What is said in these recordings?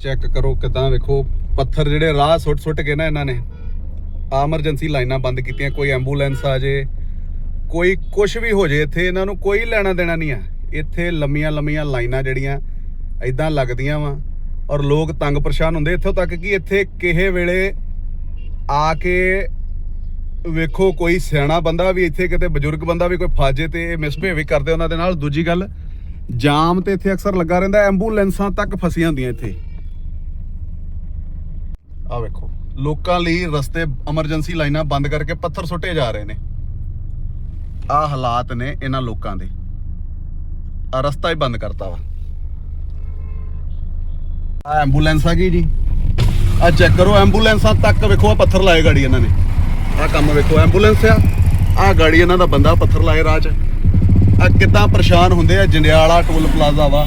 Check ਕਰੋ ਕਿਦਾਂ ਵੇਖੋ। ਪੱਥਰ ਜਿਹੜੇ ਰਾਹ ਸੁੱਟ ਸੁੱਟ ਕੇ ਨਾ ਇਹਨਾਂ ਨੇ ਐਮਰਜੈਂਸੀ ਲਾਈਨਾਂ ਬੰਦ ਕੀਤੀਆਂ, ਕੋਈ ਐਂਬੂਲੈਂਸ ਆ ਜੇ, ਕੋਈ ਕੁਝ ਵੀ ਹੋ ਜੇ, ਇੱਥੇ ਇਹਨਾਂ ਨੂੰ ਕੋਈ ਲੈਣਾ ਦੇਣਾ ਨਹੀਂ ਆ। ਇੱਥੇ ਲੰਮੀਆਂ ਲੰਮੀਆਂ ਲਾਈਨਾਂ ਜਿਹੜੀਆਂ ਐਦਾਂ ਲੱਗਦੀਆਂ ਵਾ, ਔਰ ਲੋਕ ਤੰਗ ਪਰੇਸ਼ਾਨ ਹੁੰਦੇ। ਇੱਥੋਂ ਤੱਕ ਕਿ ਇੱਥੇ ਕਿਸੇ ਵੇਲੇ ਆ ਕੇ ਵੇਖੋ, ਕੋਈ ਸਿਆਣਾ ਬੰਦਾ ਵੀ ਇੱਥੇ ਕਿਤੇ, ਬਜ਼ੁਰਗ ਬੰਦਾ ਵੀ ਕੋਈ ਫਾਜੇ ਤੇ ਇਹ ਮਿਸਬਿਹੇਵ ਵੀ ਕਰਦੇ ਉਹਨਾਂ ਦੇ ਨਾਲ। ਦੂਜੀ ਗੱਲ, ਜਾਮ ਤੇ ਇੱਥੇ ਅਕਸਰ ਲੱਗਾ ਰਹਿੰਦਾ, ਐਂਬੂਲੈਂਸਾਂ ਤੱਕ ਫਸੀਆਂ ਹੁੰਦੀਆਂ ਇੱਥੇ। ਆ ਵੇਖੋ। ਲੋਕਾਂ ਲਈ ਰਸਤੇ ਐਮਰਜੈਂਸੀ ਲਾਈਨਾਂ ਬੰਦ ਕਰਕੇ ਪੱਥਰ ਸੁੱਟੇ ਜਾ ਰਹੇ ਨੇ। ਆ ਹਾਲਾਤ ਨੇ ਇਹਨਾਂ ਲੋਕਾਂ ਦੇ। ਆ ਰਸਤਾ ਹੀ ਬੰਦ ਕਰਤਾ ਵਾ। ਆ ਐਂਬੂਲੈਂਸ ਆ ਗਈ ਜੀ। ਆ ਚੈੱਕ ਕਰੋ ਐਂਬੂਲੈਂਸਾਂ ਤੱਕ ਵੇਖੋ ਆ ਪੱਥਰ ਲਾਏ ਗਾੜੀ ਇਹਨਾਂ ਨੇ। ਆ ਕੰਮ ਵੇਖੋ ਐਂਬੂਲੈਂਸ ਆ। ਆ ਗਾੜੀ ਇਹਨਾਂ ਦਾ ਬੰਦਾ ਪੱਥਰ ਲਾਏ ਰਾਹ 'ਚ। ਆ ਕਿੱਦਾਂ ਪਰੇਸ਼ਾਨ ਹੁੰਦੇ ਆ, ਜੰਡਿਆਲਾ ਟੋਲ ਪਲਾਜ਼ਾ ਵਾ।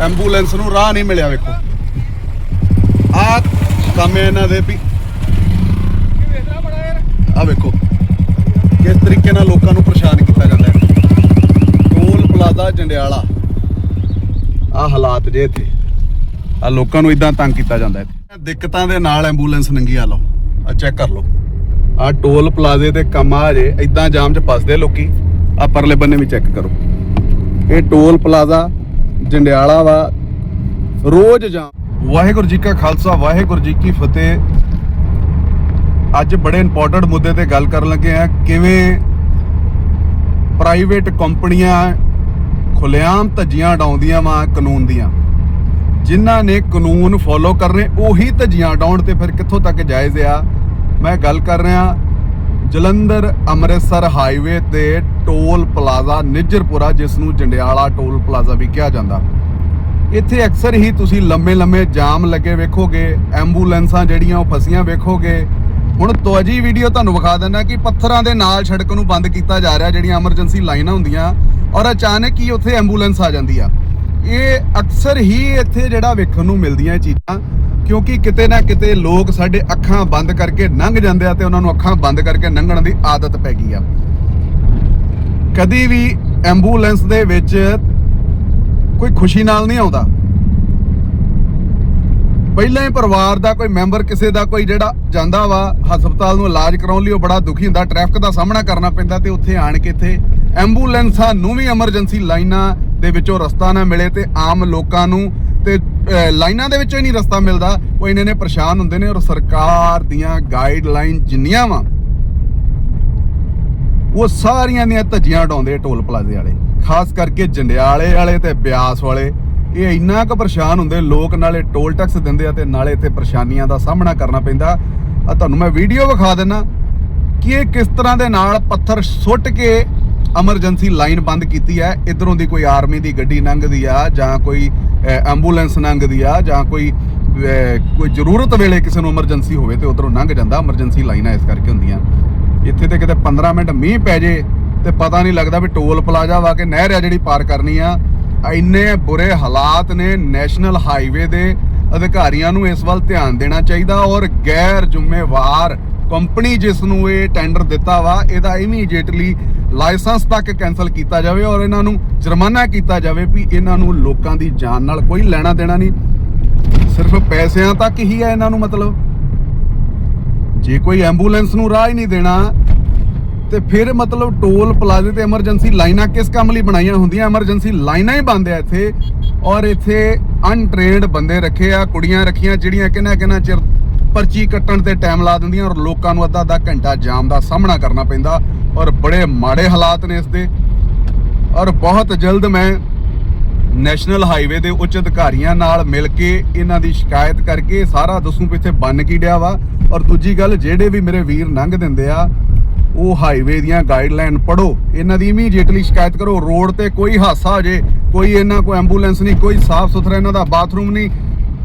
ਐਂਬੂਲੈਂਸ ਨੂੰ ਰਾਹ ਨਹੀਂ ਮਿਲਿਆ ਵੇਖੋ। ਆ ਕੰਮ ਹੈ ਇਹਨਾਂ ਦੇ ਵੀ। ਆ ਵੇਖੋ, ਕਿਸ ਤਰੀਕੇ ਨਾਲ ਲੋਕਾਂ ਨੂੰ ਪਰੇਸ਼ਾਨ ਕੀਤਾ ਜਾਂਦਾ ਹੈ। ਟੋਲ ਪਲਾਜ਼ਾ ਜੰਡਿਆਲਾ ਆ ਹਾਲਾਤ ਜੇ ਇੱਥੇ। ਆ ਲੋਕਾਂ ਨੂੰ ਇਦਾਂ ਤੰਗ ਕੀਤਾ ਜਾਂਦਾ ਹੈ ਦਿੱਕਤਾਂ ਦੇ ਨਾਲ ਐਂਬੂਲੈਂਸ ਨੰਗੀ ਆ ਲਓ ਆ ਚੈੱਕ ਕਰ ਲਓ। ਆ ਟੋਲ ਪਲਾਜ਼ੇ ਤੇ ਕੰਮ ਆ ਜੇ ਇਦਾਂ ਜਾਮ 'ਚ ਫਸਦੇ ਲੋਕੀ। ਆ ਪਰਲੇ ਬੰਨੇ ਵੀ ਚੈੱਕ ਕਰੋ। ਇਹ ਟੋਲ ਪਲਾਜ਼ਾ ਜੰਡਿਆਲਾ ਵਾ, ਰੋਜ਼ ਜਾਮ। ਵਾਹਿਗੁਰੂ ਜੀ ਕਾ ਖਾਲਸਾ, ਵਾਹਿਗੁਰੂ ਜੀ ਕੀ ਫਤਿਹ। ਅੱਜ ਬੜੇ ਇੰਪੋਰਟੈਂਟ ਮੁੱਦੇ ਤੇ ਗੱਲ ਕਰਨ ਲੱਗੇ ਆ ਕਿਵੇਂ ਪ੍ਰਾਈਵੇਟ ਕੰਪਨੀਆਂ ਖੁੱਲੇਆਮ ਧੱਜੀਆਂ ਉਡਾਉਂਦੀਆਂ ਵਾ ਕਾਨੂੰਨ ਦੀਆਂ। ਜਿਨ੍ਹਾਂ ਨੇ ਕਾਨੂੰਨ ਫੋਲੋ ਕਰਨੇ, ਉਹੀ ਧੱਜੀਆਂ ਉਡਾਉਣ ਤੇ ਫਿਰ ਕਿੱਥੋਂ ਤੱਕ ਜਾਇਜ਼ ਆ? ਮੈਂ ਗੱਲ ਕਰ ਰਿਹਾ ਜਲੰਧਰ ਅੰਮ੍ਰਿਤਸਰ ਹਾਈਵੇ ਤੇ ਟੋਲ ਪਲਾਜ਼ਾ ਨਿੱਜਰਪੁਰਾ, ਜਿਸ ਨੂੰ ਜੰਡਿਆਲਾ ਟੋਲ ਪਲਾਜ਼ਾ ਵੀ ਕਿਹਾ ਜਾਂਦਾ। ਇੱਥੇ ਅਕਸਰ ਹੀ ਤੁਸੀਂ ਲੰਮੇ ਲੰਮੇ ਜਾਮ ਲੱਗੇ ਵੇਖੋਗੇ, ਐਂਬੂਲੈਂਸਾਂ ਜਿਹੜੀਆਂ ਉਹ ਫਸੀਆਂ ਵੇਖੋਗੇ। ਹੁਣ ਤੋਜੀ ਵੀਡੀਓ ਤੁਹਾਨੂੰ ਵਿਖਾ ਦਿੰਦਾ ਕਿ ਪੱਥਰਾਂ ਦੇ ਨਾਲ ਸੜਕ ਨੂੰ ਬੰਦ ਕੀਤਾ ਜਾ ਰਿਹਾ, ਜਿਹੜੀਆਂ ਐਮਰਜੈਂਸੀ ਲਾਈਨਾਂ ਹੁੰਦੀਆਂ, ਔਰ ਅਚਾਨਕ ਹੀ ਉੱਥੇ ਐਂਬੂਲੈਂਸ ਆ ਜਾਂਦੀ ਆ। ਇਹ ਅਕਸਰ ਹੀ ਇੱਥੇ ਜਿਹੜਾ ਵੇਖਣ ਨੂੰ ਮਿਲਦੀਆਂ ਚੀਜ਼ਾਂ, ਕਿਉਂਕਿ ਕਿਤੇ ਨਾ ਕਿਤੇ ਲੋਕ ਸਾਡੇ ਅੱਖਾਂ ਬੰਦ ਕਰਕੇ ਲੰਘ ਜਾਂਦੇ ਆ ਤੇ ਉਹਨਾਂ ਨੂੰ ਅੱਖਾਂ ਬੰਦ ਕਰਕੇ ਲੰਘਣ ਦੀ ਆਦਤ ਪੈ ਗਈ ਆ। ਕਦੀ ਵੀ ਐਂਬੂਲੈਂਸ ਦੇ ਵਿੱਚ ਕੋਈ ਖੁਸ਼ੀ ਨਾਲ ਨਹੀਂ ਆਉਂਦਾ। ਪਹਿਲਾਂ ਹੀ ਪਰਿਵਾਰ ਦਾ, ਕੋਈ ਮੈਂਬਰ ਕਿਸੇ ਦਾ, ਕੋਈ ਜਿਹੜਾ ਜਾਂਦਾ ਵਾ ਹਸਪਤਾਲ ਨੂੰ ਇਲਾਜ ਕਰਾਉਣ ਲਈ, ਉਹ ਬੜਾ ਦੁਖੀ ਹੁੰਦਾ। ਟ੍ਰੈਫਿਕ ਦਾ ਸਾਹਮਣਾ ਕਰਨਾ ਪੈਂਦਾ ਤੇ ਉੱਥੇ ਆਣ ਕੇ ਇੱਥੇ ਐਂਬੂਲੈਂਸਾਂ ਨੂੰ ਵੀ ਐਮਰਜੈਂਸੀ ਲਾਈਨਾਂ ਦੇ ਵਿੱਚੋਂ ਰਸਤਾ ਨਾ ਮਿਲੇ ਤੇ ਆਮ ਲੋਕਾਂ ਨੂੰ ਤੇ ਲਾਈਨਾਂ ਦੇ ਵਿੱਚੋਂ ਹੀ ਨਹੀਂ ਰਸਤਾ ਮਿਲਦਾ। ਉਹ ਇੰਨੇ ਨੇ ਪਰੇਸ਼ਾਨ ਹੁੰਦੇ ਨੇ ਔਰ ਸਰਕਾਰ ਦੀਆਂ ਗਾਈਡਲਾਈਨ ਜਿੰਨੀਆਂ ਵਾ, ਉਹ ਸਾਰੀਆਂ ਦੀਆਂ ਧੱਜੀਆਂ ਉਡਾਉਂਦੇ ਆ ਟੋਲ ਪਲਾਜ਼ੇ ਵਾਲੇ। ਖਾਸ ਕਰਕੇ ਜੰਡਿਆਲੇ ਵਾਲੇ ਤੇ ਬਿਆਸ ਵਾਲੇ, ਇਹ ਇੰਨਾ ਕੁ ਪਰੇਸ਼ਾਨ ਹੁੰਦੇ, ਲੋਕ ਨਾਲੇ ਟੋਲ ਟੈਕਸ ਦਿੰਦੇ ਆ ਤੇ ਨਾਲੇ ਇੱਥੇ ਪਰੇਸ਼ਾਨੀਆਂ ਦਾ ਸਾਹਮਣਾ ਕਰਨਾ ਪੈਂਦਾ। ਆ ਤੁਹਾਨੂੰ ਮੈਂ ਵੀਡੀਓ ਵਿਖਾ ਦਿੰਨਾ ਕਿ ਇਹ ਕਿਸ ਤਰ੍ਹਾਂ ਦੇ ਨਾਲ ਪੱਥਰ ਸੁੱਟ ਕੇ ਐਮਰਜੈਂਸੀ ਲਾਈਨ ਬੰਦ ਕੀਤੀ ਹੈ। ਇਧਰੋਂ ਦੀ ਕੋਈ ਆਰਮੀ ਦੀ ਗੱਡੀ ਲੰਘਦੀ ਆ ਜਾਂ ਕੋਈ ਐਂਬੂਲੈਂਸ ਲੰਘਦੀ ਆ ਜਾਂ ਕੋਈ ਕੋਈ ਜ਼ਰੂਰਤ ਵੇਲੇ ਕਿਸੇ ਨੂੰ ਐਮਰਜੈਂਸੀ ਹੋਵੇ ਤੇ ਉਧਰੋਂ ਲੰਘ ਜਾਂਦਾ। ਐਮਰਜੈਂਸੀ ਲਾਈਨਾਂ ਇਸ ਕਰਕੇ ਹੁੰਦੀਆਂ। ਇੱਥੇ ਤੇ ਕਿਤੇ 15 ਮਿੰਟ ਮੀਂਹ ਪੈ ਜੇ ਤੇ ਪਤਾ ਨਹੀਂ ਲੱਗਦਾ ਵੀ ਟੋਲ ਪਲਾਜ਼ਾ ਵਾ ਕੇ ਨਹਿਰ ਆ ਜਿਹੜੀ ਪਾਰ ਕਰਨੀ ਆ। ਇੰਨੇ ਬੁਰੇ ਹਾਲਾਤ ਨੇ ਨੈਸ਼ਨਲ ਹਾਈਵੇ ਦੇ ਅਧਿਕਾਰੀਆਂ ਨੂੰ ਇਸ ਵੱਲ ਧਿਆਨ ਦੇਣਾ ਚਾਹੀਦਾ ਔਰ ਗੈਰ ਜ਼ਿੰਮੇਵਾਰ ਕੰਪਨੀ ਜਿਸ ਨੂੰ ਇਹ ਟੈਂਡਰ ਦਿੱਤਾ ਵਾ, ਇਹਦਾ ਇਮੀਡੀਏਟਲੀ ਲਾਇਸੈਂਸ ਤੱਕ ਕੈਨਸਲ ਕੀਤਾ ਜਾਵੇ ਔਰ ਇਹਨਾਂ ਨੂੰ ਜੁਰਮਾਨਾ ਕੀਤਾ ਜਾਵੇ ਵੀ ਇਹਨਾਂ ਨੂੰ ਲੋਕਾਂ ਦੀ ਜਾਨ ਨਾਲ ਕੋਈ ਲੈਣਾ ਦੇਣਾ ਨਹੀਂ। ਸਿਰਫ ਪੈਸਿਆਂ ਤੱਕ ਹੀ ਹੈ ਇਹਨਾਂ ਨੂੰ ਮਤਲਬ। ਜੇ ਕੋਈ ਐਂਬੂਲੈਂਸ ਨੂੰ ਰਾਹ ਹੀ ਨਹੀਂ ਦੇਣਾ ਤੇ ਫਿਰ ਮਤਲਬ ਟੋਲ ਪਲਾਜ਼ੇ ਤੇ ਐਮਰਜੈਂਸੀ ਲਾਈਨਾਂ ਕਿਸ ਕੰਮ ਲਈ ਬਣਾਈਆਂ ਹੁੰਦੀਆਂ? ਐਮਰਜੈਂਸੀ ਲਾਈਨਾਂ ਹੀ ਬੰਦ ਆ ਇੱਥੇ। ਔਰ ਇੱਥੇ ਅਨਟ੍ਰੇਨਡ ਬੰਦੇ ਰੱਖੇ ਆ, ਕੁੜੀਆਂ ਰੱਖੀਆਂ, ਜਿਹੜੀਆਂ ਕਿੰਨਾ ਕਿੰਨਾ ਚਿਰ ਪਰਚੀ ਕੱਟਣ ਤੇ ਟਾਈਮ ਲਾ ਦਿੰਦੀਆਂ ਔਰ ਲੋਕਾਂ ਨੂੰ ਅੱਧਾ ਅੱਧਾ ਘੰਟਾ ਜਾਮ ਦਾ ਸਾਹਮਣਾ ਕਰਨਾ ਪੈਂਦਾ। ਔਰ ਬੜੇ ਮਾੜੇ ਹਾਲਾਤ ਨੇ ਇਸ ਦੇ। ਔਰ ਬਹੁਤ ਜਲਦ ਮੈਂ ਨੈਸ਼ਨਲ ਹਾਈਵੇ ਦੇ ਉੱਚ ਅਧਿਕਾਰੀਆਂ ਨਾਲ ਮਿਲ ਕੇ ਇਹਨਾਂ ਦੀ ਸ਼ਿਕਾਇਤ ਕਰਕੇ ਸਾਰਾ ਦੱਸੂ ਵੀ ਇੱਥੇ ਬੰਨ ਕੀ ਡਿਆ ਵਾ। ਔਰ ਦੂਜੀ ਗੱਲ, ਜਿਹੜੇ ਵੀ ਮੇਰੇ ਵੀਰ ਲੰਘ ਦਿੰਦੇ ਆ ਉਹ ਹਾਈਵੇ ਦੀਆਂ ਗਾਈਡਲਾਈਨ ਪੜੋ ਇਹਨਾਂ ਦੀ ਇਮੀਡੀਏਟਲੀ ਸ਼ਿਕਾਇਤ ਕਰੋ। ਰੋਡ ਤੇ ਕੋਈ ਹਾਦਸਾ ਹੋ ਜੇ, ਕੋਈ ਇਹਨਾਂ ਕੋਈ ਐਂਬੂਲੈਂਸ ਨਹੀਂ, ਕੋਈ ਸਾਫ਼ ਸੁਥਰਾ ਇਹਨਾਂ ਦਾ ਬਾਥਰੂਮ ਨਹੀਂ,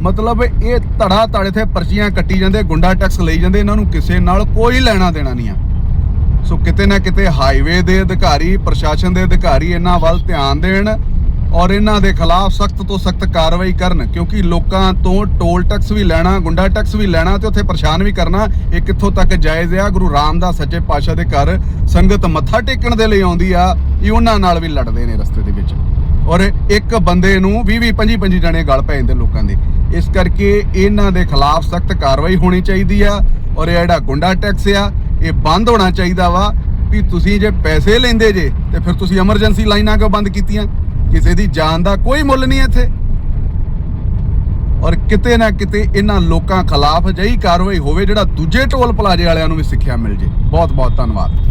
ਮਤਲਬ ਇਹ ਧੜਾ ਧੜ ਇੱਥੇ ਪਰਚੀਆਂ ਕੱਟੀ ਜਾਂਦੇ, ਗੁੰਡਾ ਟੈਕਸ ਲਈ ਜਾਂਦੇ, ਇਹਨਾਂ ਨੂੰ ਕਿਸੇ ਨਾਲ ਕੋਈ ਲੈਣਾ ਦੇਣਾ ਨਹੀਂ ਆ। ਸੋ ਕਿਤੇ ਨਾ ਕਿਤੇ ਹਾਈਵੇ ਦੇ ਅਧਿਕਾਰੀ, ਪ੍ਰਸ਼ਾਸਨ ਦੇ ਅਧਿਕਾਰੀ ਇਹਨਾਂ ਵੱਲ ਧਿਆਨ ਦੇਣ ਔਰ ਇਹਨਾਂ ਦੇ ਖਿਲਾਫ ਸਖਤ ਤੋਂ ਸਖਤ ਕਾਰਵਾਈ ਕਰਨ, ਕਿਉਂਕਿ ਲੋਕਾਂ ਤੋਂ ਟੋਲ ਟੈਕਸ ਵੀ ਲੈਣਾ, ਗੁੰਡਾ ਟੈਕਸ ਵੀ ਲੈਣਾ ਤੇ ਉੱਥੇ ਪਰੇਸ਼ਾਨ ਵੀ ਕਰਨਾ, ਇਹ ਕਿੱਥੋਂ ਤੱਕ ਜਾਇਜ਼ ਆ? ਗੁਰੂ ਰਾਮਦਾਸ ਸੱਚੇ ਪਾਤਸ਼ਾਹ ਦੇ ਘਰ ਸੰਗਤ ਮੱਥਾ ਟੇਕਣ ਦੇ ਲਈ ਆਉਂਦੀ ਆ, ਇਹ ਉਹਨਾਂ ਨਾਲ ਵੀ ਲੜਦੇ ਨੇ ਰਸਤੇ ਦੇ ਵਿੱਚ। ਔਰ ਇੱਕ ਬੰਦੇ ਨੂੰ 20 20 25 25 ਜਣੇ ਗਲ ਪੈ ਜਾਂਦੇ ਲੋਕਾਂ ਦੇ। ਇਸ ਕਰਕੇ ਇਹਨਾਂ ਦੇ ਖਿਲਾਫ ਸਖਤ ਕਾਰਵਾਈ ਹੋਣੀ ਚਾਹੀਦੀ ਆ, ਔਰ ਇਹ ਜਿਹੜਾ ਗੁੰਡਾ ਟੈਕਸ ਆ, ਇਹ ਬੰਦ ਹੋਣਾ ਚਾਹੀਦਾ ਵਾ, ਵੀ ਤੁਸੀਂ ਜੇ ਪੈਸੇ ਲੈਂਦੇ ਜੇ, ਤੇ ਫਿਰ ਤੁਸੀਂ ਐਮਰਜੈਂਸੀ ਲਾਈਨਾਂ ਕਿਉਂ ਬੰਦ ਕੀਤੀਆਂ? ਕਿਸੇ ਦੀ ਜਾਨ ਦਾ ਕੋਈ ਮੁੱਲ ਨਹੀਂ ਇੱਥੇ। ਔਰ ਕਿਤੇ ਨਾ ਕਿਤੇ ਇਹਨਾਂ ਲੋਕਾਂ ਖਿਲਾਫ ਅਜਿਹੀ ਕਾਰਵਾਈ ਹੋਵੇ ਜਿਹੜਾ ਦੂਜੇ ਟੋਲ ਪਲਾਜ਼ੇ ਵਾਲਿਆਂ ਨੂੰ ਵੀ ਸਿੱਖਿਆ ਮਿਲ ਜੇ। ਬਹੁਤ ਬਹੁਤ ਧੰਨਵਾਦ।